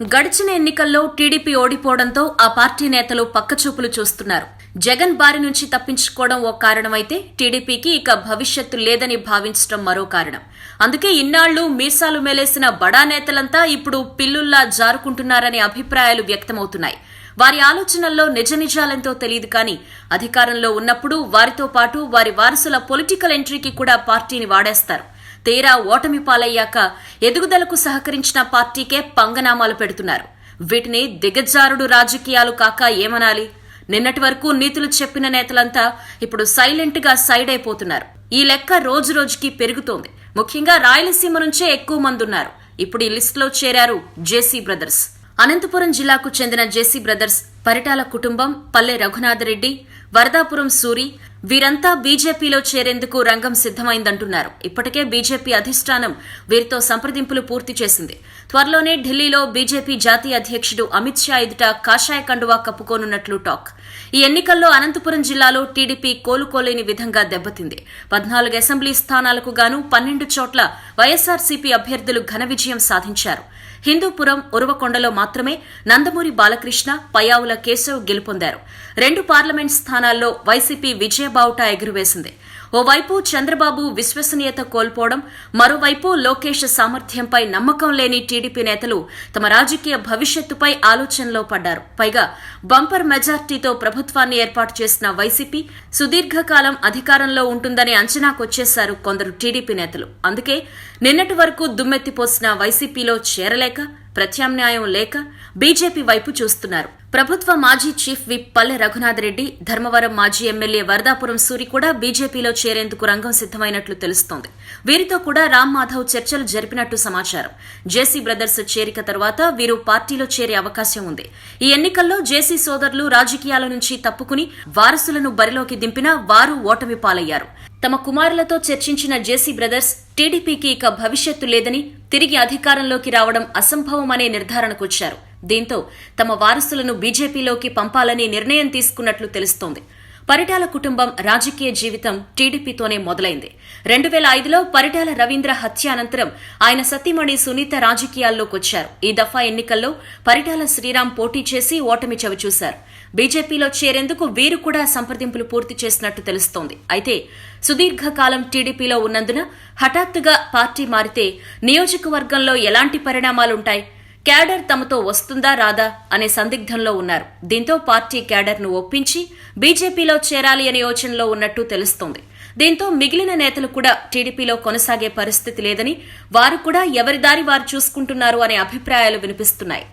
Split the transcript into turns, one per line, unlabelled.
గడిచిన ఎన్నికల్లో టీడీపీ ఓడిపోవడంతో ఆ పార్టీ నేతలు పక్కచూపులు చూస్తున్నారు. జగన్ బారి నుంచి తప్పించుకోవడం ఓ కారణమైతే టీడీపీకి ఇక భవిష్యత్తు లేదని భావించడం మరో కారణం. అందుకే ఇన్నాళ్ళు మీసాలు మేలేసిన బడా నేతలంతా ఇప్పుడు పిల్లుల్లా జారుకుంటున్నారనే అభిప్రాయాలు వ్యక్తమవుతున్నాయి. వారి ఆలోచనల్లో నిజ నిజాలెంతో తెలియదు కానీ అధికారంలో ఉన్నప్పుడు వారితో పాటు వారి వారసుల పొలిటికల్ ఎంట్రీకి కూడా పార్టీని వాడేస్తారు. తీరా ఓటమి పాలయ్యాక ఎదుగుదలకు సహకరించిన పార్టీకే పంగనామాలు పెడుతున్నారు. వీటిని దిగజారుడు రాజకీయాలు కాక ఏమనాలి? నిన్నటి వరకు నీతులు చెప్పిన నేతలంతా ఇప్పుడు సైలెంట్గా సైడ్ అయిపోతున్నారు ఈ లెక్క రోజు రోజుకి పెరుగుతోంది. ముఖ్యంగా రాయలసీమ నుంచే ఎక్కువ మంది ఉన్నారు ఇప్పుడు ఈ లిస్టులో చేరారు జేసీ బ్రదర్స్. అనంతపురం జిల్లాకు చెందిన జేసీ బ్రదర్స్ పరిటాల కుటుంబం పల్లె రఘునాథరెడ్డి వరదాపురం సూరి వీరంతా బీజేపీలో చేరేందుకు రంగం సిద్దమైందంటున్నారు ఇప్పటికే బీజేపీ అధిష్టానం వీరితో సంప్రదింపులు పూర్తి చేసింది. త్వరలోనే ఢిల్లీలో బీజేపీ జాతీయ అధ్యక్షుడు అమిత్ షా ఎదుట కాషాయ కండువా కప్పుకోనున్నట్లు టాక్. ఈ ఎన్నికల్లో అనంతపురం జిల్లాలో టీడీపీ కోలుకోలేని విధంగా దెబ్బతింది. పద్నాలుగు అసెంబ్లీ స్థానాలకు గాను పన్నెండు చోట్ల వైఎస్సార్సీపీ అభ్యర్థులు ఘన విజయం సాధించారు. హిందూపురం ఉరవకొండలో మాత్రమే నందమూరి బాలకృష్ణ పయావుల కేశవ్ గెలుపొందారు. రెండు పార్లమెంట్ స్థానాల్లో వైసీపీ బావుటా ఎగురువేసింది. ఓవైపు చంద్రబాబు విశ్వసనీయత కోల్పోవడం మరోవైపు లోకేష్ సామర్థ్యంపై నమ్మకం లేని టీడీపీ నేతలు తమ రాజకీయ భవిష్యత్తుపై ఆలోచనలో పడ్డారు. పైగా బంపర్ మెజార్టీతో ప్రభుత్వాన్ని ఏర్పాటు చేసిన వైసీపీ సుదీర్ఘకాలం అధికారంలో ఉంటుందని అంచనాకొచ్చేశారు కొందరు టీడీపీ నేతలు. అందుకే నిన్నటి వరకు దుమ్మెత్తిపోసిన వైసీపీలో చేరలేక ప్రత్యామ్నాయం లేక బీజేపీ వైపు చూస్తున్నారు. ప్రభుత్వ మాజీ చీఫ్ విప్ పల్లె రఘునాథరెడ్డి ధర్మవరం మాజీ ఎమ్మెల్యే వరదాపురం సూరి కూడా బీజేపీలో చేరేందుకు రంగం సిద్దమైనట్లు తెలుస్తోంది. వీరితో కూడా రామ్ మాధవ్ చర్చలు జరిపినట్టు సమాచారం. జేసీ బ్రదర్స్ చేరిక తర్వాత వీరు పార్టీలో చేరే అవకాశం ఉంది. ఈ ఎన్నికల్లో జేసీ సోదరులు రాజకీయాల నుంచి తప్పుకుని వారసులను బరిలోకి దింపినా వారు ఓటమి పాలయ్యారు. తమ కుమారులతో చర్చించిన జేసీ బ్రదర్స్ టీడీపీకి ఇక భవిష్యత్తు లేదని తిరిగి అధికారంలోకి రావడం అసంభవమనే నిర్ధారణకొచ్చారు దీంతో తమ వారసులను బీజేపీలోకి పంపాలని నిర్ణయం తీసుకున్నట్లు తెలుస్తోంది. పరిటాల కుటుంబం రాజకీయ జీవితం టీడీపీతోనే మొదలైంది. రెండు వేల ఐదులో పరిటాల రవీంద్ర హత్య అనంతరం ఆయన సతీమణి సునీత రాజకీయాల్లోకొచ్చారు ఈ దఫా ఎన్నికల్లో పరిటాల శ్రీరామ్ పోటీ చేసి ఓటమి చవిచూశారు బీజేపీలో చేరేందుకు వీరు కూడా సంప్రదింపులు పూర్తి చేసినట్టు తెలుస్తోంది. అయితే సుదీర్ఘకాలం టీడీపీలో ఉన్నందున హఠాత్తుగా పార్టీ మారితే నియోజకవర్గంలో ఎలాంటి పరిణామాలుంటాయి? క్యాడర్ తమతో వస్తుందా రాదా అనే సందిగ్ధంలో ఉన్నారు. దీంతో పార్టీ క్యాడర్ను ఒప్పించి బీజేపీలో చేరాలి అనే యోచనలో ఉన్నట్టు తెలుస్తోంది. దీంతో మిగిలిన నేతలు కూడా టీడీపీలో కొనసాగే పరిస్థితి లేదని వారు కూడా ఎవరి దారి వారు చూసుకుంటున్నారు అనే అభిప్రాయాలు వినిపిస్తున్నాయి.